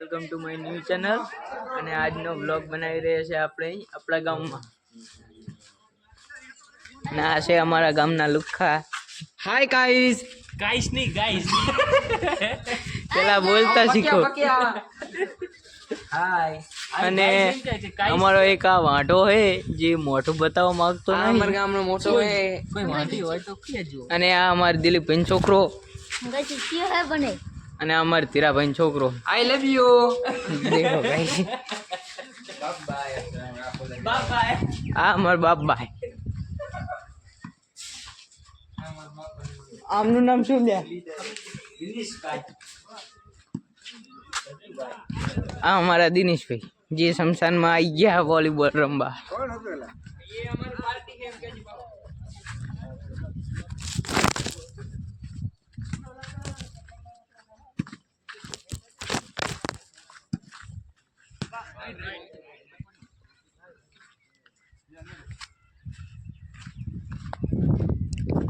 Welcome to my new channel અને આજનો blog બનાવી રહ્યા છે આપણે આપણા ગામમાં. ના આ છે અમારા ગામના લુખ્ખા હાય ગાઈઝ ગાઈસ નહીં ગાઈસ પેલા બોલતા શીખો. હાય અને અમારો એક આ વાંઢો હે જે મોઢું બતાવવા માંગતો નહીં. ગામનો મોટો હે. કોઈ વાંઢી હોય તો અને આ અમારો દિલીપભાઈ છોકરો. ગઈ હે બને. અને અમાર અમારો ધીરાભાઈ છોકરો. આઈ લવ યુ દેખો ભાઈ. બાય. આ અમાર બાપભાઈ આમનું નામ શું લે આ અમારા દિનેશભાઈ. જે શમશાનમાં આવી ગયા વોલીબોલ રમવા. આ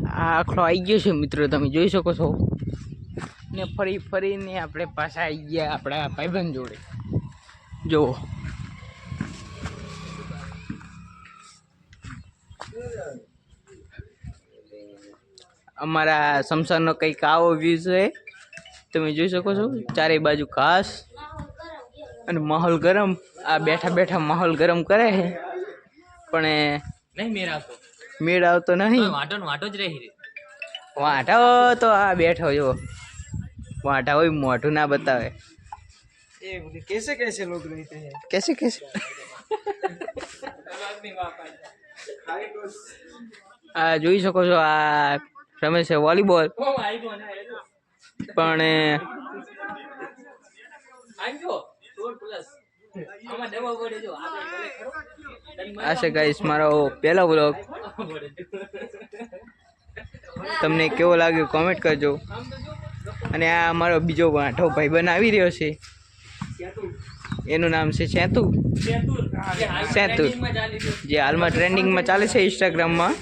આખલો આવી ગયો છે મિત્રો, તમે જોઈ શકો છો. ને ફરી, ફરીને આપણે પાછા આવી ગયા આપણા ભાઈબંધ જોડે. જુઓ. અમારા શમશાનનો કંઈક આવો વ્યૂ છે. તમે જોઈ શકો છો ચારે બાજુ ઘાસ. અને માહોલ ગરમ આ બેઠા બેઠા માહોલ ગરમ કરે છે. પણ નહીં મેળ આવતો. મેળ આવતો નહીં. વાંટો વાંટો જ રહી વાંટા તો આ બેઠો જો. વાંટા હોય મોઢું ના બતાવે. કેસે કેસે લોગ રહેતે હૈ કેસે કેસે? આ જોઈ શકો છો આ રમે છે વોલીબોલ. પણ આ છે ગાઈસ મારો પહેલો બ્લોગ તમને કેવો લાગ્યો કોમેન્ટ કરજો. અને આ અમારો બીજો વાંઢો ભાઈ બનાવી રહ્યો છે. એનું નામ છે સેતુ. સેતુ જે હાલમાં ટ્રેન્ડિંગમાં ચાલે છે. ઇન્સ્ટાગ્રામમાં